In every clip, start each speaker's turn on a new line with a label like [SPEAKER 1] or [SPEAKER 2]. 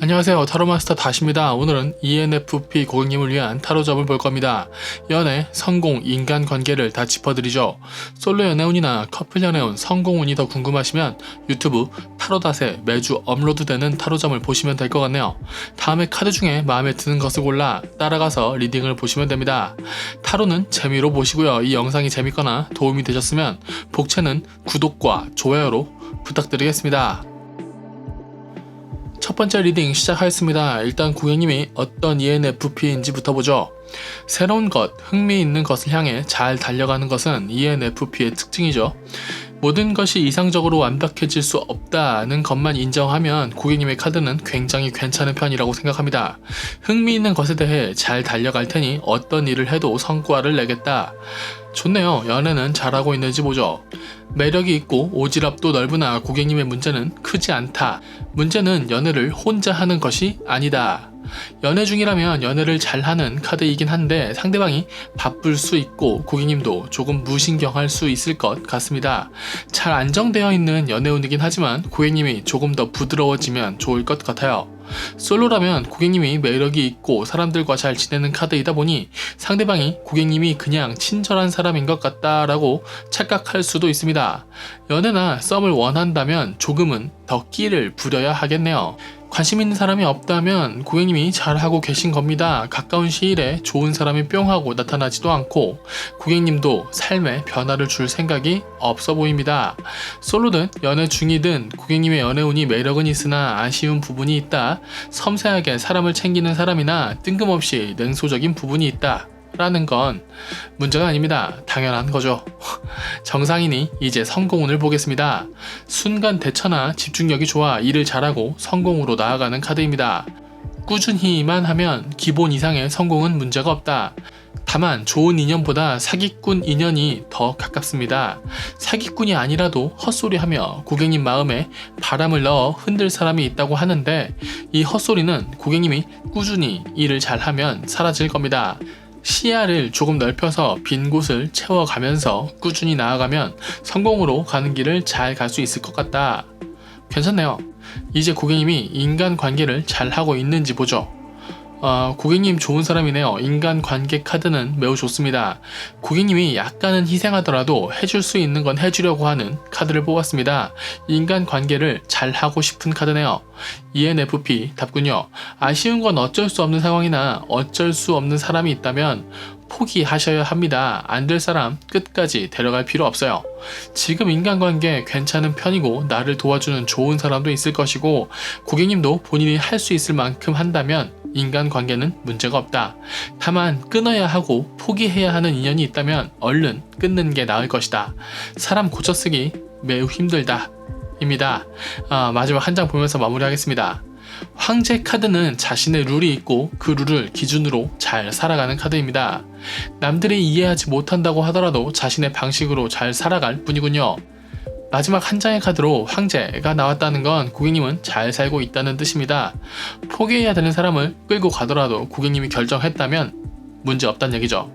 [SPEAKER 1] 안녕하세요. 타로마스터 다시입니다. 오늘은 ENFP 고객님을 위한 타로점을 볼 겁니다. 연애, 성공, 인간관계를 다 짚어드리죠. 솔로 연애운이나 커플 연애운, 성공운이 더 궁금하시면 유튜브 타로닷에 매주 업로드되는 타로점을 보시면 될 것 같네요. 다음에 카드 중에 마음에 드는 것을 골라 따라가서 리딩을 보시면 됩니다. 타로는 재미로 보시고요. 이 영상이 재밌거나 도움이 되셨으면 복채는 구독과 좋아요로 부탁드리겠습니다. 첫 번째 리딩 시작하겠습니다. 일단 고객님이 어떤 ENFP인지부터 보죠. 새로운 것, 흥미있는 것을 향해 잘 달려가는 것은 ENFP의 특징이죠. 모든 것이 이상적으로 완벽해질 수 없다는 것만 인정하면 고객님의 카드는 굉장히 괜찮은 편이라고 생각합니다. 흥미있는 것에 대해 잘 달려갈 테니 어떤 일을 해도 성과를 내겠다. 좋네요. 연애는 잘하고 있는지 보죠. 매력이 있고 오지랖도 넓으나 고객님의 문제는 크지 않다. 문제는 연애를 혼자 하는 것이 아니다. 연애 중이라면 연애를 잘하는 카드이긴 한데 상대방이 바쁠 수 있고 고객님도 조금 무신경할 수 있을 것 같습니다. 잘 안정되어 있는 연애 운이긴 하지만 고객님이 조금 더 부드러워지면 좋을 것 같아요. 솔로라면 고객님이 매력이 있고 사람들과 잘 지내는 카드이다 보니 상대방이 고객님이 그냥 친절한 사람인 것 같다라고 착각할 수도 있습니다. 연애나 썸을 원한다면 조금은 더 끼를 부려야 하겠네요. 관심 있는 사람이 없다면 고객님이 잘하고 계신 겁니다. 가까운 시일에 좋은 사람이 뿅 하고 나타나지도 않고 고객님도 삶에 변화를 줄 생각이 없어 보입니다. 솔로든 연애 중이든 고객님의 연애운이 매력은 있으나 아쉬운 부분이 있다. 섬세하게 사람을 챙기는 사람이나 뜬금없이 냉소적인 부분이 있다. 라는 건 문제가 아닙니다. 당연한 거죠. 정상인이 이제 성공운을 보겠습니다. 순간 대처나 집중력이 좋아 일을 잘하고 성공으로 나아가는 카드입니다. 꾸준히만 하면 기본 이상의 성공은 문제가 없다. 다만 좋은 인연보다 사기꾼 인연이 더 가깝습니다. 사기꾼이 아니라도 헛소리하며 고객님 마음에 바람을 넣어 흔들 사람이 있다고 하는데 이 헛소리는 고객님이 꾸준히 일을 잘하면 사라질 겁니다. 시야를 조금 넓혀서 빈 곳을 채워가면서 꾸준히 나아가면 성공으로 가는 길을 잘 갈 수 있을 것 같다. 괜찮네요. 이제 고객님이 인간 관계를 잘 하고 있는지 보죠. 어, 고객님 좋은 사람이네요. 인간 관계 카드는 매우 좋습니다. 고객님이 약간은 희생하더라도 해줄 수 있는 건 해주려고 하는 카드를 뽑았습니다. 인간 관계를 잘 하고 싶은 카드네요. ENFP 답군요. 아쉬운 건 어쩔 수 없는 상황이나 어쩔 수 없는 사람이 있다면 포기하셔야 합니다. 안 될 사람 끝까지 데려갈 필요 없어요. 지금 인간관계 괜찮은 편이고 나를 도와주는 좋은 사람도 있을 것이고 고객님도 본인이 할 수 있을 만큼 한다면 인간관계는 문제가 없다. 다만 끊어야 하고 포기해야 하는 인연이 있다면 얼른 끊는 게 나을 것이다. 사람 고쳐쓰기 매우 힘들다. 입니다. 아, 마지막 한 장 보면서 마무리하겠습니다. 황제 카드는 자신의 룰이 있고 그 룰을 기준으로 잘 살아가는 카드입니다. 남들이 이해하지 못한다고 하더라도 자신의 방식으로 잘 살아갈 뿐이군요. 마지막 한 장의 카드로 황제가 나왔다는 건 고객님은 잘 살고 있다는 뜻입니다. 포기해야 되는 사람을 끌고 가더라도 고객님이 결정했다면 문제 없다는 얘기죠.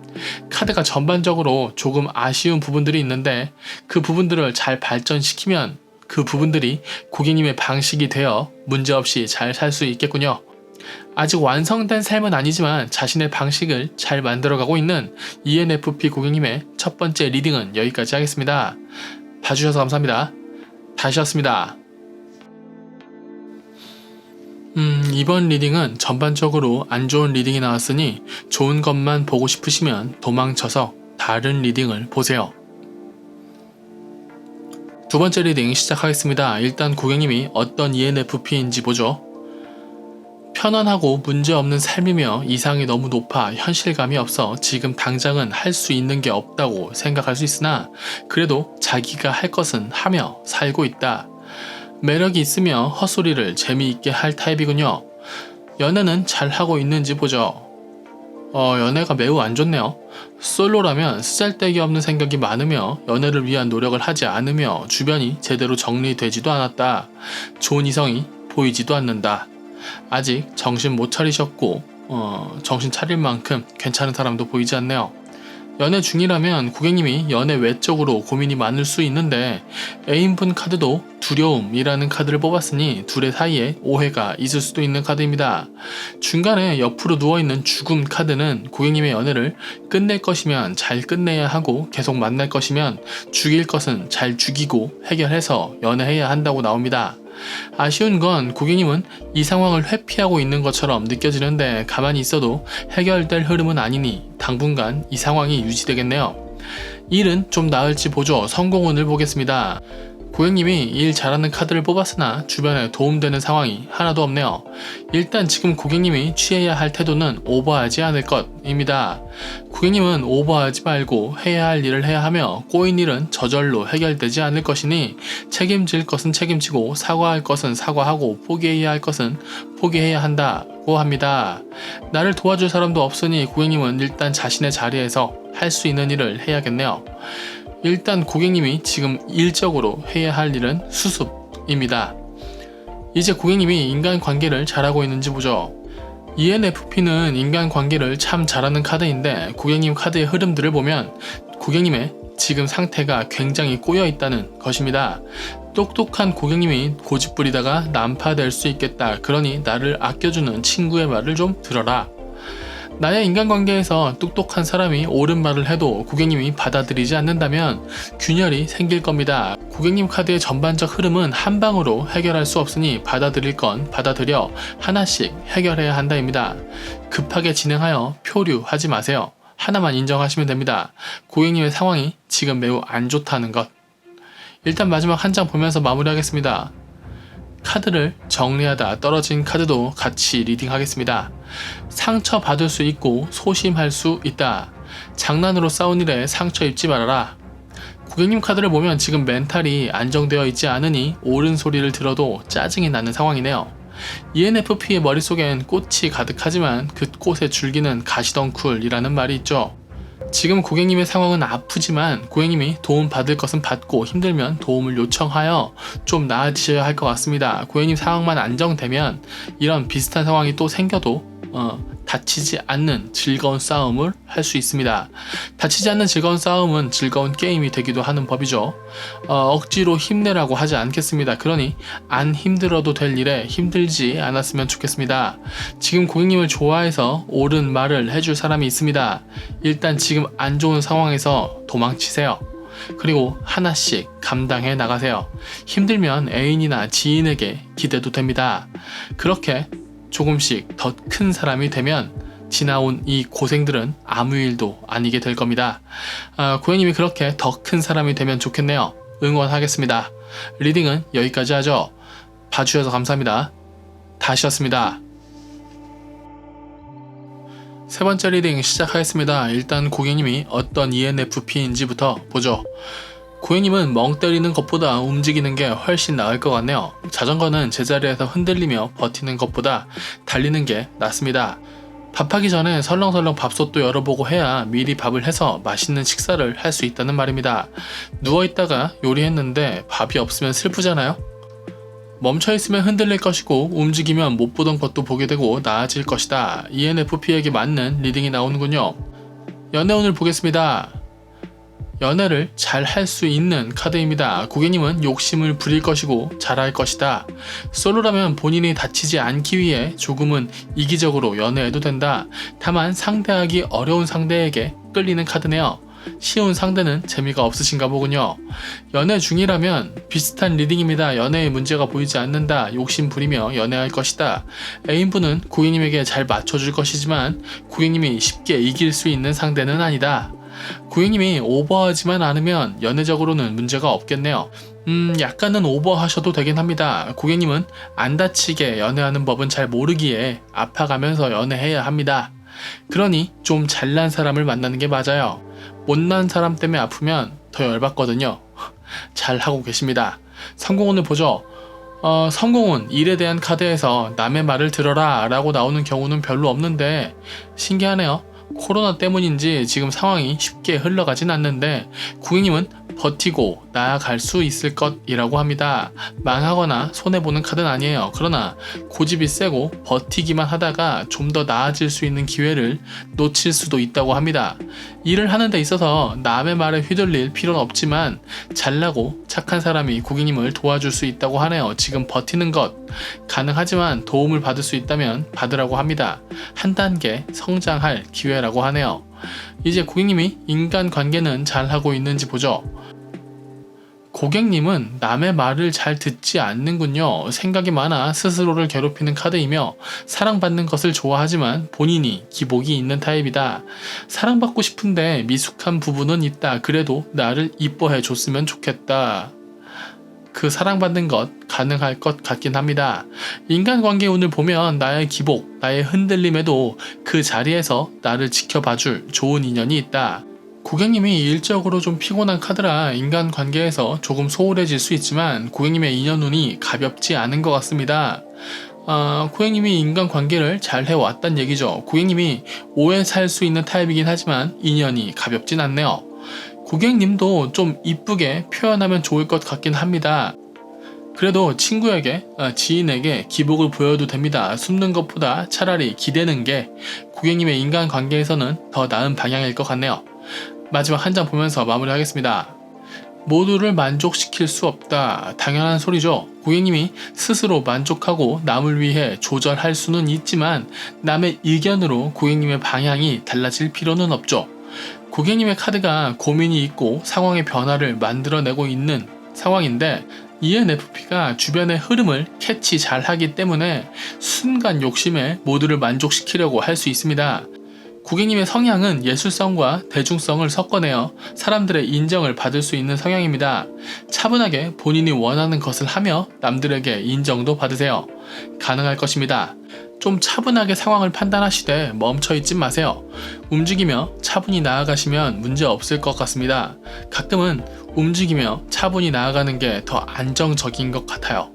[SPEAKER 1] 카드가 전반적으로 조금 아쉬운 부분들이 있는데 그 부분들을 잘 발전시키면 그 부분들이 고객님의 방식이 되어 문제없이 잘 살 수 있겠군요. 아직 완성된 삶은 아니지만 자신의 방식을 잘 만들어가고 있는 ENFP 고객님의 첫 번째 리딩은 여기까지 하겠습니다. 봐주셔서 감사합니다. 다시였습니다. 음, 이번 리딩은 전반적으로 안 좋은 리딩이 나왔으니 좋은 것만 보고 싶으시면 도망쳐서 다른 리딩을 보세요. 두 번째 리딩 시작하겠습니다. 일단 고객님이 어떤 ENFP인지 보죠. 편안하고 문제없는 삶이며 이상이 너무 높아 현실감이 없어 지금 당장은 할 수 있는 게 없다고 생각할 수 있으나 그래도 자기가 할 것은 하며 살고 있다. 매력이 있으며 헛소리를 재미있게 할 타입이군요. 연애는 잘 하고 있는지 보죠. 어, 연애가 매우 안 좋네요. 솔로라면 쓰잘데기 없는 생각이 많으며 연애를 위한 노력을 하지 않으며 주변이 제대로 정리되지도 않았다. 좋은 이성이 보이지도 않는다. 아직 정신 못 차리셨고 어, 정신 차릴 만큼 괜찮은 사람도 보이지 않네요. 연애 중이라면 고객님이 연애 외적으로 고민이 많을 수 있는데 애인분 카드도 두려움이라는 카드를 뽑았으니 둘의 사이에 오해가 있을 수도 있는 카드입니다. 중간에 옆으로 누워있는 죽음 카드는 고객님의 연애를 끝낼 것이면 잘 끝내야 하고 계속 만날 것이면 죽일 것은 잘 죽이고 해결해서 연애해야 한다고 나옵니다. 아쉬운 건 고객님은 이 상황을 회피하고 있는 것처럼 느껴지는데 가만히 있어도 해결될 흐름은 아니니 당분간 이 상황이 유지되겠네요. 일은 좀 나을지 보죠. 성공운을 보겠습니다. 고객님이 일 잘하는 카드를 뽑았으나 주변에 도움되는 상황이 하나도 없네요. 일단 지금 고객님이 취해야 할 태도는 오버하지 않을 것입니다. 고객님은 오버하지 말고 해야 할 일을 해야 하며 꼬인 일은 저절로 해결되지 않을 것이니 책임질 것은 책임지고 사과할 것은 사과하고 포기해야 할 것은 포기해야 한다고 합니다. 나를 도와줄 사람도 없으니 고객님은 일단 자신의 자리에서 할 수 있는 일을 해야겠네요. 일단 고객님이 지금 일적으로 해야 할 일은 수습입니다. 이제 고객님이 인간 관계를 잘하고 있는지 보죠. ENFP는 인간 관계를 참 잘하는 카드인데 고객님 카드의 흐름들을 보면 고객님의 지금 상태가 굉장히 꼬여 있다는 것입니다. 똑똑한 고객님이 고집부리다가 난파될 수 있겠다. 그러니 나를 아껴주는 친구의 말을 좀 들어라. 나의 인간관계에서 똑똑한 사람이 옳은 말을 해도 고객님이 받아들이지 않는다면 균열이 생길 겁니다. 고객님 카드의 전반적 흐름은 한 방으로 해결할 수 없으니 받아들일 건 받아들여 하나씩 해결해야 한다입니다. 급하게 진행하여 표류하지 마세요. 하나만 인정하시면 됩니다. 고객님의 상황이 지금 매우 안 좋다는 것. 일단 마지막 한 장 보면서 마무리하겠습니다. 카드를 정리하다 떨어진 카드도 같이 리딩하겠습니다. 상처 받을 수 있고 소심할 수 있다. 장난으로 싸운 일에 상처 입지 말아라. 고객님 카드를 보면 지금 멘탈이 안정되어 있지 않으니 옳은 소리를 들어도 짜증이 나는 상황이네요. ENFP의 머릿속엔 꽃이 가득하지만 그 꽃의 줄기는 가시덩쿨이라는 말이 있죠. 지금 고객님의 상황은 아프지만 고객님이 도움 받을 것은 받고 힘들면 도움을 요청하여 좀 나아지셔야 할 것 같습니다. 고객님 상황만 안정되면 이런 비슷한 상황이 또 생겨도 어, 다치지 않는 즐거운 싸움을 할 수 있습니다. 다치지 않는 즐거운 싸움은 즐거운 게임이 되기도 하는 법이죠. 어, 억지로 힘내라고 하지 않겠습니다. 그러니 안 힘들어도 될 일에 힘들지 않았으면 좋겠습니다. 지금 고객님을 좋아해서 옳은 말을 해줄 사람이 있습니다. 일단 지금 안 좋은 상황에서 도망치세요. 그리고 하나씩 감당해 나가세요. 힘들면 애인이나 지인에게 기대도 됩니다. 그렇게 조금씩 더 큰 사람이 되면 지나온 이 고생들은 아무 일도 아니게 될 겁니다. 아, 고객님이 그렇게 더 큰 사람이 되면 좋겠네요. 응원하겠습니다. 리딩은 여기까지 하죠. 봐주셔서 감사합니다. 다시였습니다. 세 번째 리딩 시작하겠습니다. 일단 고객님이 어떤 ENFP인지부터 보죠. 고객님은 멍 때리는 것보다 움직이는 게 훨씬 나을 것 같네요. 자전거는 제자리에서 흔들리며 버티는 것보다 달리는 게 낫습니다. 밥하기 전에 설렁설렁 밥솥도 열어보고 해야 미리 밥을 해서 맛있는 식사를 할 수 있다는 말입니다. 누워있다가 요리했는데 밥이 없으면 슬프잖아요? 멈춰있으면 흔들릴 것이고 움직이면 못 보던 것도 보게 되고 나아질 것이다. ENFP에게 맞는 리딩이 나오는군요. 연애운을 보겠습니다. 연애를 잘 할 수 있는 카드입니다. 고객님은 욕심을 부릴 것이고 잘할 것이다. 솔로라면 본인이 다치지 않기 위해 조금은 이기적으로 연애해도 된다. 다만 상대하기 어려운 상대에게 끌리는 카드네요. 쉬운 상대는 재미가 없으신가 보군요. 연애 중이라면 비슷한 리딩입니다. 연애에 문제가 보이지 않는다. 욕심 부리며 연애할 것이다. 애인분은 고객님에게 잘 맞춰줄 것이지만 고객님이 쉽게 이길 수 있는 상대는 아니다. 고객님이 오버하지만 않으면 연애적으로는 문제가 없겠네요. 음, 약간은 오버하셔도 되긴 합니다. 고객님은 안 다치게 연애하는 법은 잘 모르기에 아파가면서 연애해야 합니다. 그러니 좀 잘난 사람을 만나는 게 맞아요. 못난 사람 때문에 아프면 더 열받거든요. 잘 하고 계십니다. 성공운을 보죠. 어, 성공은 일에 대한 카드에서 남의 말을 들어라 라고 나오는 경우는 별로 없는데 신기하네요. 코로나 때문인지 지금 상황이 쉽게 흘러가진 않는데 고객님은 버티고 나아갈 수 있을 것이라고 합니다. 망하거나 손해보는 카드는 아니에요. 그러나 고집이 세고 버티기만 하다가 좀 더 나아질 수 있는 기회를 놓칠 수도 있다고 합니다. 일을 하는 데 있어서 남의 말에 휘둘릴 필요는 없지만 잘나고 착한 사람이 고객님을 도와줄 수 있다고 하네요. 지금 버티는 것 가능하지만 도움을 받을 수 있다면 받으라고 합니다. 한 단계 성장할 기회라고 하네요. 이제 고객님이 인간 관계는 잘 하고 있는지 보죠. 고객님은 남의 말을 잘 듣지 않는군요. 생각이 많아 스스로를 괴롭히는 카드이며 사랑받는 것을 좋아하지만 본인이 기복이 있는 타입이다. 사랑받고 싶은데 미숙한 부분은 있다. 그래도 나를 이뻐해 줬으면 좋겠다. 그 사랑받는 것 가능할 것 같긴 합니다. 인간관계 운을 보면 나의 기복, 나의 흔들림에도 그 자리에서 나를 지켜봐줄 좋은 인연이 있다. 고객님이 일적으로 좀 피곤한 카드라 인간 관계에서 조금 소홀해질 수 있지만 고객님의 인연 운이 가볍지 않은 것 같습니다. 아, 고객님이 인간 관계를 잘 해왔단 얘기죠. 고객님이 오래 살수 있는 타입이긴 하지만 인연이 가볍진 않네요. 고객님도 좀 이쁘게 표현하면 좋을 것 같긴 합니다. 그래도 친구에게, 아, 지인에게 기복을 보여도 됩니다. 숨는 것보다 차라리 기대는 게 고객님의 인간 관계에서는 더 나은 방향일 것 같네요. 마지막 한 장 보면서 마무리하겠습니다. 모두를 만족시킬 수 없다. 당연한 소리죠. 고객님이 스스로 만족하고 남을 위해 조절할 수는 있지만 남의 의견으로 고객님의 방향이 달라질 필요는 없죠. 고객님의 카드가 고민이 있고 상황의 변화를 만들어내고 있는 상황인데 ENFP가 주변의 흐름을 캐치 잘 하기 때문에 순간 욕심에 모두를 만족시키려고 할 수 있습니다. 고객님의 성향은 예술성과 대중성을 섞어내어 사람들의 인정을 받을 수 있는 성향입니다. 차분하게 본인이 원하는 것을 하며 남들에게 인정도 받으세요. 가능할 것입니다. 좀 차분하게 상황을 판단하시되 멈춰 있지 마세요. 움직이며 차분히 나아가시면 문제 없을 것 같습니다. 가끔은 움직이며 차분히 나아가는 게 더 안정적인 것 같아요.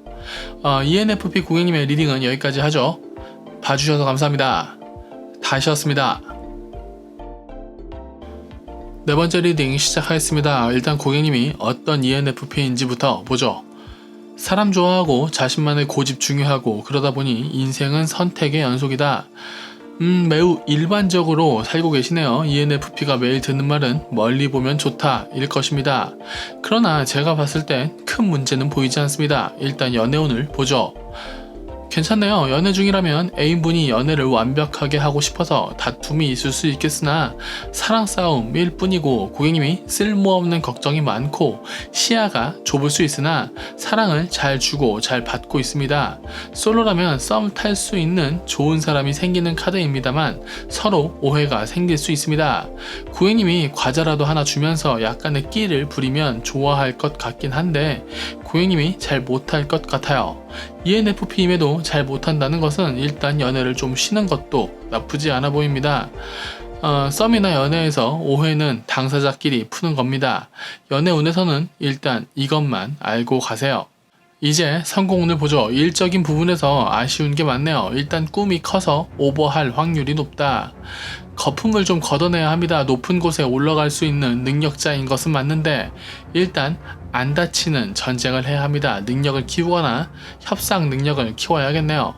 [SPEAKER 1] 어, ENFP 고객님의 리딩은 여기까지 하죠. 봐주셔서 감사합니다. 다시였습니다. 네 번째 리딩 시작하겠습니다. 일단 고객님이 어떤 ENFP인지부터 보죠. 사람 좋아하고 자신만의 고집 중요하고 그러다 보니 인생은 선택의 연속이다. 음, 매우 일반적으로 살고 계시네요. ENFP가 매일 듣는 말은 멀리 보면 좋다 일 것입니다. 그러나 제가 봤을 땐 큰 문제는 보이지 않습니다. 일단 연애운을 보죠. 괜찮네요. 연애 중이라면 애인분이 연애를 완벽하게 하고 싶어서 다툼이 있을 수 있겠으나 사랑 싸움일 뿐이고 고객님이 쓸모없는 걱정이 많고 시야가 좁을 수 있으나 사랑을 잘 주고 잘 받고 있습니다. 솔로라면 썸 탈 수 있는 좋은 사람이 생기는 카드입니다만 서로 오해가 생길 수 있습니다. 고객님이 과자라도 하나 주면서 약간의 끼를 부리면 좋아할 것 같긴 한데 고객님이 잘 못할 것 같아요. ENFP임에도 잘 못한다는 것은 일단 연애를 좀 쉬는 것도 나쁘지 않아 보입니다. 어, 썸이나 연애에서 오해는 당사자끼리 푸는 겁니다. 연애 운에서는 일단 이것만 알고 가세요. 이제 성공운을 보죠. 일적인 부분에서 아쉬운 게 많네요. 일단 꿈이 커서 오버할 확률이 높다. 거품을 좀 걷어내야 합니다. 높은 곳에 올라갈 수 있는 능력자인 것은 맞는데 일단 안 다치는 전쟁을 해야 합니다. 능력을 키우거나 협상 능력을 키워야겠네요.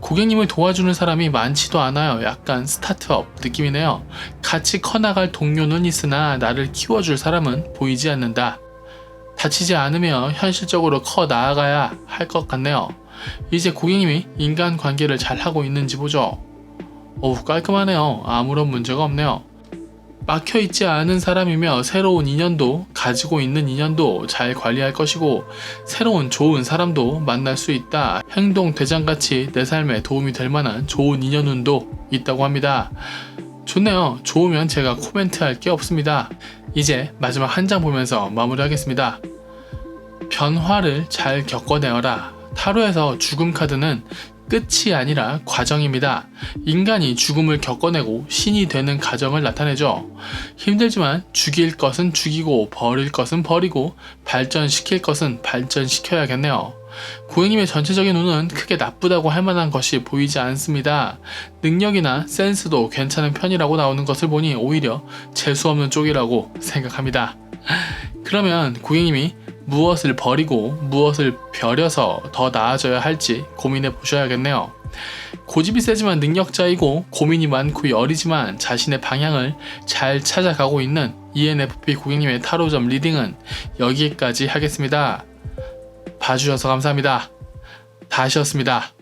[SPEAKER 1] 고객님을 도와주는 사람이 많지도 않아요. 약간 스타트업 느낌이네요. 같이 커나갈 동료는 있으나 나를 키워줄 사람은 보이지 않는다. 다치지 않으며 현실적으로 커 나아가야 할 것 같네요. 이제 고객님이 인간 관계를 잘 하고 있는지 보죠. 어우, 깔끔하네요. 아무런 문제가 없네요. 막혀 있지 않은 사람이며 새로운 인연도 가지고 있는 인연도 잘 관리할 것이고 새로운 좋은 사람도 만날 수 있다. 행동 대장같이 내 삶에 도움이 될 만한 좋은 인연운도 있다고 합니다. 좋네요. 좋으면 제가 코멘트 할 게 없습니다. 이제 마지막 한 장 보면서 마무리하겠습니다. 변화를 잘 겪어내어라. 타로에서 죽음 카드는 끝이 아니라 과정입니다. 인간이 죽음을 겪어내고 신이 되는 과정을 나타내죠. 힘들지만 죽일 것은 죽이고 버릴 것은 버리고 발전시킬 것은 발전시켜야겠네요. 고객님의 전체적인 운은 크게 나쁘다고 할 만한 것이 보이지 않습니다. 능력이나 센스도 괜찮은 편이라고 나오는 것을 보니 오히려 재수없는 쪽이라고 생각합니다. 그러면 고객님이 무엇을 버리고 무엇을 벼려서 더 나아져야 할지 고민해 보셔야겠네요. 고집이 세지만 능력자이고 고민이 많고 여리지만 자신의 방향을 잘 찾아가고 있는 ENFP 고객님의 타로점 리딩은 여기까지 하겠습니다. 봐주셔서 감사합니다. 다시였습니다.